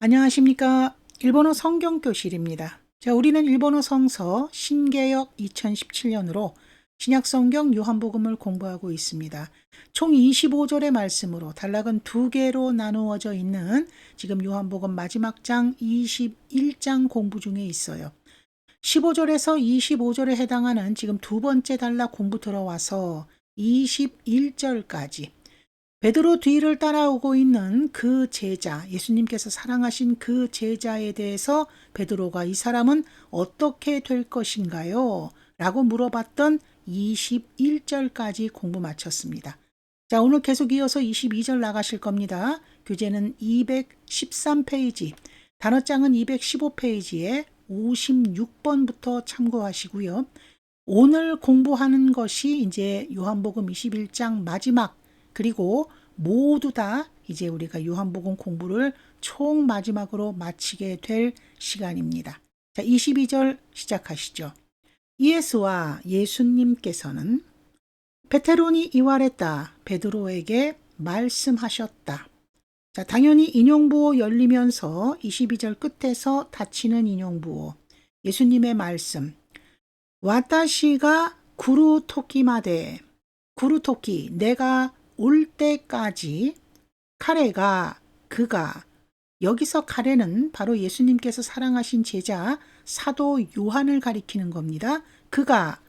안녕하십니까. 일본어 성경교실입니다. 자, 우리는 일본어 성서 신개역 2017년으로 신약성경 요한복음을 공부하고 있습니다. 총 25절의 말씀으로 단락은 두 개로 나누어져 있는 지금 요한복음 마지막 장 21장 공부 중에 있어요. 15절에서 25절에 해당하는 지금 두 번째 단락 공부 들어와서 21절까지 베드로 뒤를 따라오고 있는 그 제자, 예수님께서 사랑하신 그 제자에 대해서 베드로가 이 사람은 어떻게 될 것인가요? 라고 물어봤던 21절까지 공부 마쳤습니다. 자, 오늘 계속 이어서 22절 나가실 겁니다. 교재는 213페이지, 단어장은 215페이지에 56번부터 참고하시고요. 오늘 공부하는 것이 이제 요한복음 21장 마지막 그리고 모두 다 이제 우리가 요한복음 공부를 총 마지막으로 마치게 될 시간입니다. 자, 22절 시작하시죠. 예수와 예수님께서는 베테론이 이활했다. 베드로에게 말씀하셨다. 자, 당연히 인용부호 열리면서 22절 끝에서 닫히는 인용부호. 예수님의 말씀. 와타시가 구루토키마데. 구루토키, 내가 올 때까지 카레가 그가 여기서 카레는 바로 예수님께서 사랑하신 제자 사도 요한을 가리키는 겁니다. 그가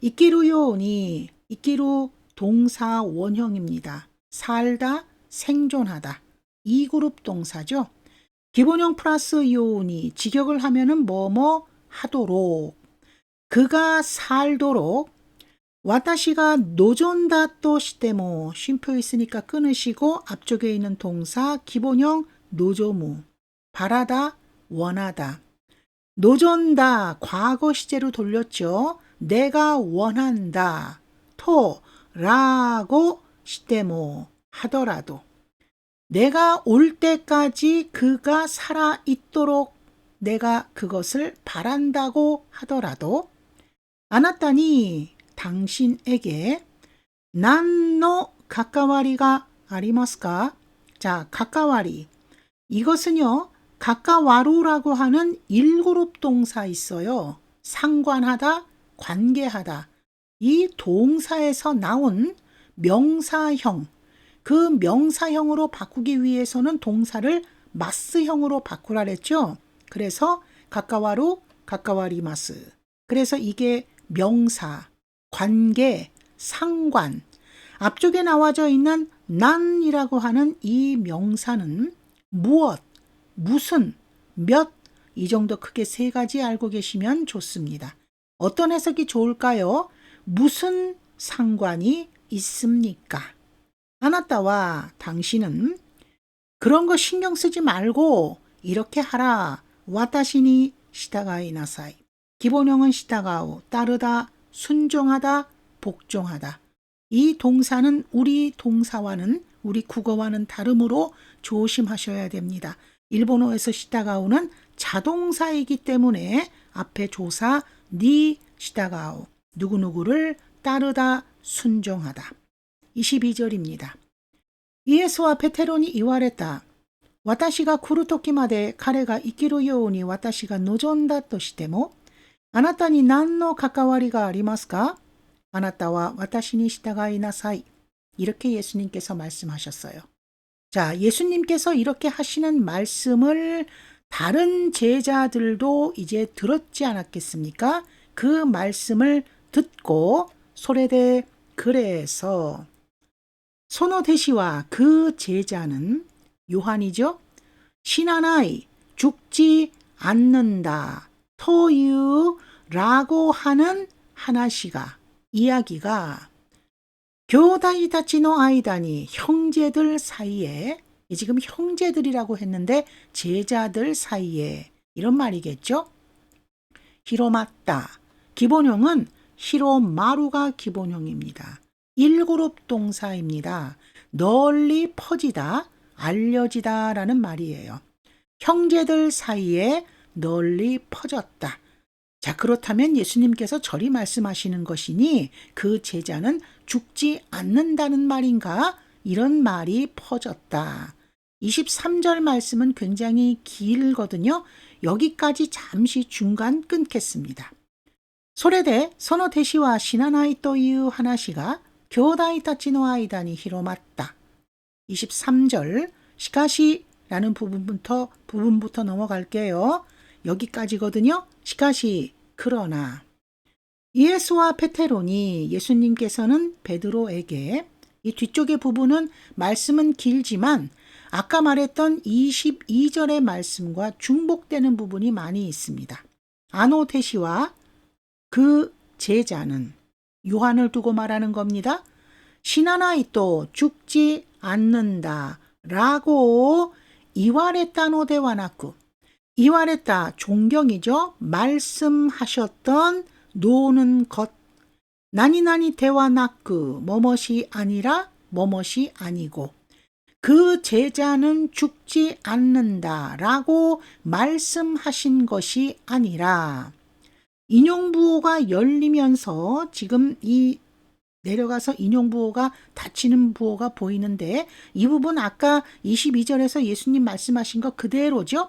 이끼루 요온이 이끼루 동사 원형입니다. 살다, 생존하다. 이 그룹 동사죠. 기본형 플러스 요온이 직역을 하면은 뭐뭐 하도록 그가 살도록 와타시가 노존다 또 시테모 쉼표 있으니까 끊으시고 앞쪽에 있는 동사 기본형 노조무 바라다 원하다. 노존다 과거 시제로 돌렸죠. 내가 원한다 토 라고 시테모 하더라도. 내가 올 때까지 그가 살아 있도록 내가 그것을 바란다고 하더라도. 아나타니 당신에게 난노 가까와리가 아리마스까? 자, 가까와리. 이것은요, 가까와루라고 하는 일그룹 동사 있어요. 상관하다, 관계하다. 이 동사에서 나온 명사형. 그 명사형으로 바꾸기 위해서는 동사를 마스형으로 바꾸라 그랬죠. 그래서 가까와루, 가까와리마스. 그래서 이게 명사, 관계, 상관. 앞쪽에 나와져 있는 난이라고 하는 이 명사는 무엇, 무슨, 몇, 이 정도 크게 세 가지 알고 계시면 좋습니다. 어떤 해석이 좋을까요? 무슨 상관이 있습니까? 아나타와 당신은 그런 거 신경 쓰지 말고 이렇게 하라. 와타시니 시타가이 나사이. 기본형은 시타가오, 따르다, 순종하다, 복종하다. 이 동사는 우리 동사와는 우리 국어와는 다르므로 조심하셔야 됩니다. 일본어에서 시타가오는 자동사이기 때문에 앞에 조사 니 시타가오 누구누구를 따르다 순종하다. 22절입니다. 이에스와 베테론이 이와랬다. 私が来る時まで彼が生きるように私が望んだとしても、 あなたに何の関わりがありますかあなたは私に従いなさい. 이렇게 예수님께서 말씀하셨어요. 자, 예수님께서 이렇게 하시는 말씀을 다른 제자들도 이제 들었지 않았겠습니까? 그 말씀을 듣고 소레대 그래서 소노대시와 그 제자는 요한이죠. 신하나이 죽지 않는다. 토유라고 하는 하나시가 이야기가 교다이다치노 아이다니 형제들 사이에 지금 형제들이라고 했는데 제자들 사이에 이런 말이겠죠. 히로맞다. 기본형은 히로마루가 기본형입니다. 일그룹 동사입니다. 널리 퍼지다, 알려지다 라는 말이에요. 형제들 사이에 널리 퍼졌다. 자, 그렇다면 예수님께서 저리 말씀하시는 것이니 그 제자는 죽지 않는다는 말인가? 이런 말이 퍼졌다. 23절 말씀은 굉장히 길거든요. 여기까지 잠시 중간 끊겠습니다. 소래대 선어 대시와 신하나이 또이유 하나시가 교다이타치노아이다니 히로맞다. 23절 시카시라는 부분부터 부분부터 넘어갈게요. 여기까지거든요. 시카시 그러나 예수와 페테론이 예수님께서는 베드로에게 이 뒤쪽의 부분은 말씀은 길지만 아까 말했던 22절의 말씀과 중복되는 부분이 많이 있습니다. 아노테시와 그 제자는 요한을 두고 말하는 겁니다. 신하나이 또 죽지 않는다 라고 이와레타 노 데와나쿠 이와레타 존경이죠. 말씀하셨던 노는 것. 나니나니 대와나쿠 뭐뭇이 아니라 뭐뭇이 아니고. 그 제자는 죽지 않는다 라고 말씀하신 것이 아니라. 인용부호가 열리면서 지금 이 내려가서 인용부호가 닫히는 부호가 보이는데 이 부분 아까 22절에서 예수님 말씀하신 거 그대로죠.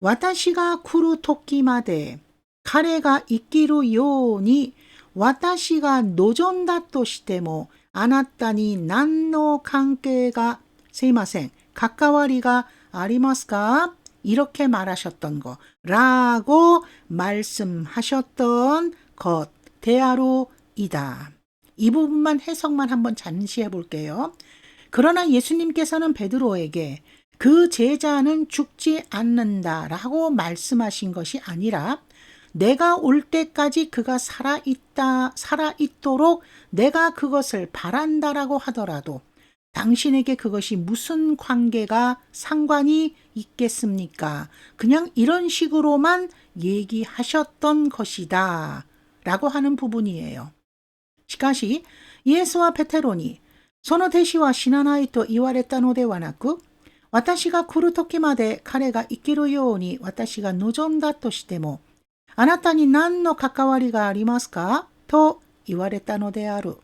와타시가 쿠루 토끼마데 카레가 있기로 요니 와타시가 노전다 또 시테모 아나타니 난노 관계가 세이마생 가까와리가 아리마스까 이렇게 말하셨던 거 라고 말씀하셨던 것 대하로이다. 이 부분만 해석만 한번 잠시 해볼게요. 그러나 예수님께서는 베드로에게 그 제자는 죽지 않는다라고 말씀하신 것이 아니라 내가 올 때까지 그가 살아있다, 살아있도록 내가 그것을 바란다라고 하더라도 당신에게 그것이 무슨 관계가 상관이 있겠습니까? 그냥 이런 식으로만 얘기하셨던 것이다. 라고 하는 부분이에요. しかし、イエスはペテロに、その弟子は死なないと言われたのではなく、 私が来る時まで彼が生きるように私が望んだとしても、あなたに何の関わりがありますかと言われたのである。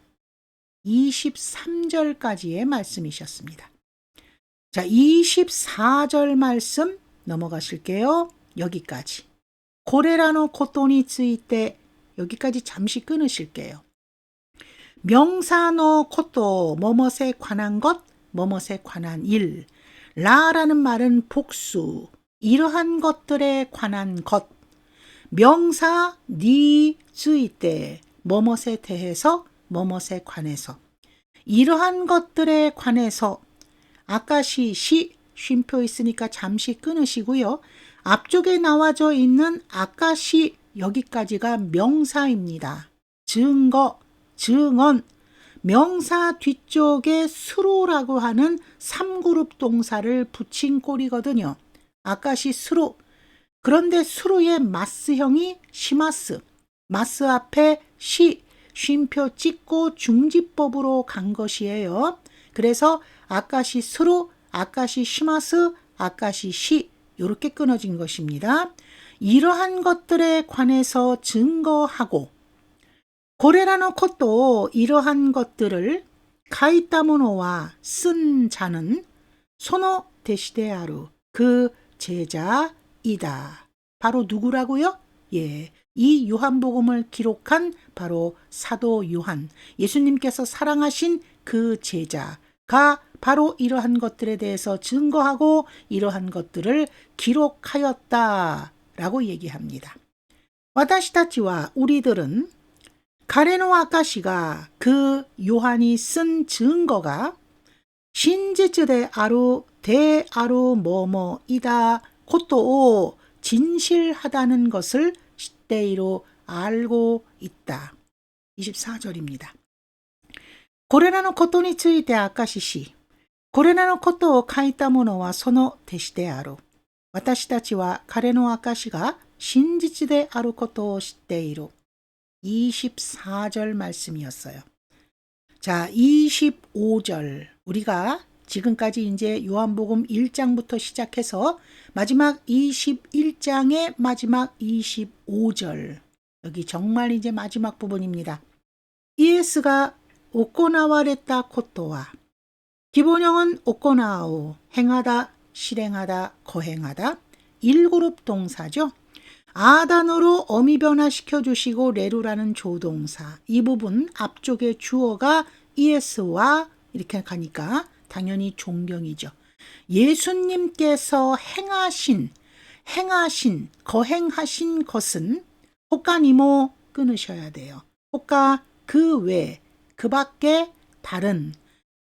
23절까지의 말씀이셨습니다. 자, 24절 말씀 넘어가실게요. 여기까지. 고레라노 코토니 쓰이때 여기까지 잠시 끊으실게요. 명사노 코토 뭐뭇에 관한 것, 뭐뭇에 관한 일. 라라는 말은 복수, 이러한 것들에 관한 것. 명사 니 쓰이때 뭐뭇에 대해서 뭐뭇에 관해서 이러한 것들에 관해서 아까시 시 쉼표 있으니까 잠시 끊으시고요. 앞쪽에 나와져 있는 아까시 여기까지가 명사입니다. 증거, 증언, 명사 뒤쪽에 수로라고 하는 3그룹 동사를 붙인 꼴이거든요. 아까시 수로. 그런데 수로의 마스형이 시마스. 마스 앞에 시, 쉼표 찍고 중지법으로 간 것이에요. 그래서 아까시 스로, 아까시 시마스, 아까시 시 이렇게 끊어진 것입니다. 이러한 것들에 관해서 증거하고 고레라노 콧도 이러한 것들을 카이타모노와 쓴 자는 소노 데시데아루 그 제자이다. 바로 누구라고요? 예. 이 요한복음을 기록한 바로 사도 요한, 예수님께서 사랑하신 그 제자가 바로 이러한 것들에 대해서 증거하고 이러한 것들을 기록하였다라고 얘기합니다. 와다시타치와 우리들은 가레노 아카시가 그 요한이 쓴 증거가 신지츠대 아루 대 아루 뭐뭐이다 코토 진실하다는 것을 시대로 알고 있다. 24절입니다. これらのことについて明かしし、これらのことを書いた者はその弟子である。私たちは彼の証が真実であることを知っている。 24절 말씀이었어요. 자, 25절. 우리가 지금까지 이제 요한복음 1장부터 시작해서 마지막 21장의 마지막 25절. 여기 정말 이제 마지막 부분입니다. 이에스가 오코나와레타 코토와 기본형은 오코나오 행하다 실행하다, 거행하다. 1그룹 동사죠. 아단어로 어미 변화시켜 주시고 레루라는 조동사. 이 부분 앞쪽에 주어가 es와 이렇게 가니까 당연히 존경이죠. 예수님께서 행하신 행하신 거행하신 것은 호가니모 끊으셔야 돼요. 호가 그 외, 그 밖에 다른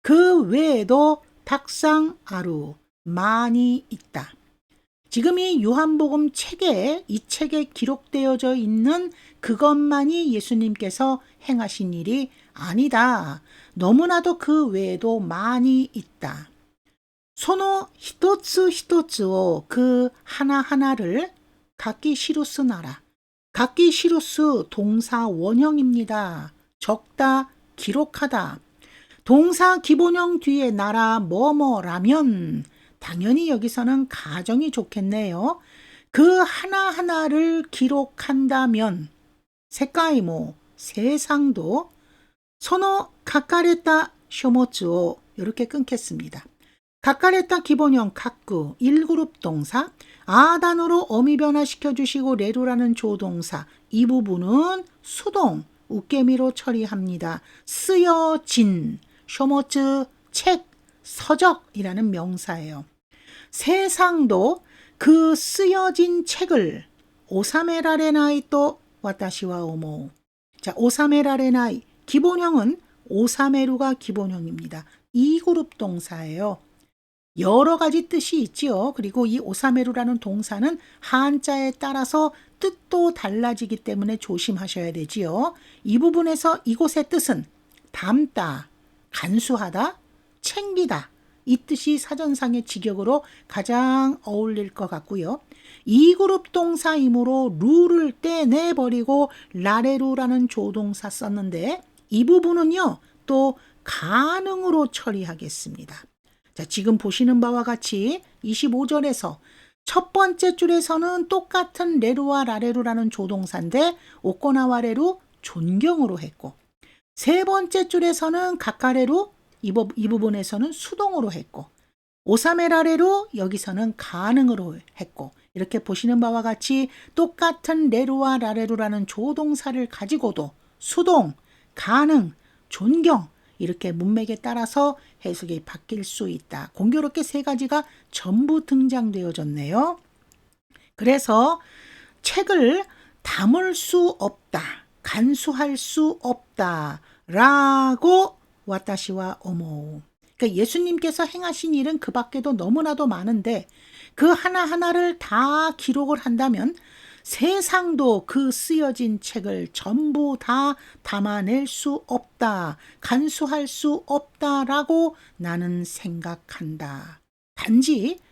그 외에도 탁상 아루 많이 있다. 지금 이 요한복음 책에 이 책에 기록되어져 있는 그것만이 예수님께서 행하신 일이 아니다. 너무나도 그 외에도 많이 있다. 소노 히토츠 히토츠오 그 하나하나를 각기 시루스 나라. 각기 시루스 동사 원형입니다. 적다, 기록하다. 동사 기본형 뒤에 나라 뭐뭐라면 당연히 여기서는 가정이 좋겠네요. 그 하나하나를 기록한다면 색깔이모 세상도 소노 가까레타 쇼모츠오 이렇게 끊겠습니다. 가까레타 기본형 가꾸 1그룹 동사 아단으로 어미 변화시켜 주시고 레루라는 조동사 이 부분은 수동 웃개미로 처리합니다. 쓰여진 쇼모츠 책 서적이라는 명사예요. 세상도 그 쓰여진 책을 오사메라레나이 또 와타시와 오모. 자, 오사메라레나이 기본형은 오사메루가 기본형입니다. 이 그룹 동사예요. 여러 가지 뜻이 있지요. 그리고 이 오사메루라는 동사는 한자에 따라서 뜻도 달라지기 때문에 조심하셔야 되지요. 이 부분에서 이곳의 뜻은 담다, 간수하다, 챙기다. 이 뜻이 사전상의 직역으로 가장 어울릴 것 같고요. 이 그룹 동사이므로 루를 떼내버리고 라레루라는 조동사 썼는데 이 부분은요 또 가능으로 처리하겠습니다. 자, 지금 보시는 바와 같이 25절에서 첫 번째 줄에서는 똑같은 레루와 라레루라는 조동사인데 오코나와 레루 존경으로 했고 세 번째 줄에서는 가까레루 이, 부, 이 부분에서는 수동으로 했고 오사메라레로 여기서는 가능으로 했고 이렇게 보시는 바와 같이 똑같은 레루와 라레루라는 조동사를 가지고도 수동, 가능, 존경 이렇게 문맥에 따라서 해석이 바뀔 수 있다. 공교롭게 세 가지가 전부 등장되어졌네요. 그래서 책을 담을 수 없다. 간수할 수 없다. 라고 와타시와 오모. 그러니까 예수님께서 행하신 일은 그 밖에도 너무나도 많은데 그 하나하나를 다 기록을 한다면 세상도 그 쓰여진 책을 전부 다 담아낼 수 없다. 간수할 수 없다라고 나는 생각한다. 단지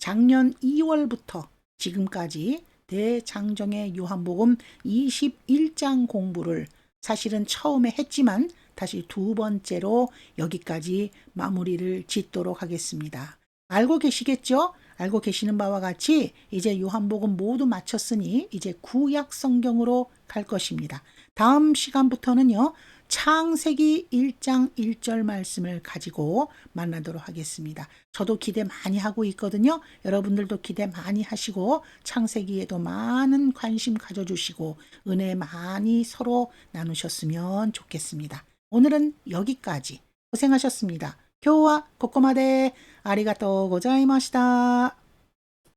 작년 2월부터 지금까지 대장정의 요한복음 21장 공부를 사실은 처음에 했지만 다시 두 번째로 여기까지 마무리를 짓도록 하겠습니다. 알고 계시겠죠? 알고 계시는 바와 같이 이제 요한복음 모두 마쳤으니 이제 구약 성경으로 갈 것입니다. 다음 시간부터는요. 창세기 1장 1절 말씀을 가지고 만나도록 하겠습니다. 저도 기대 많이 하고 있거든요. 여러분들도 기대 많이 하시고 창세기에도 많은 관심 가져주시고 은혜 많이 서로 나누셨으면 좋겠습니다. 오늘은 여기까지 고생하셨습니다. 교와 코코마데 아리가또 고자이마시다.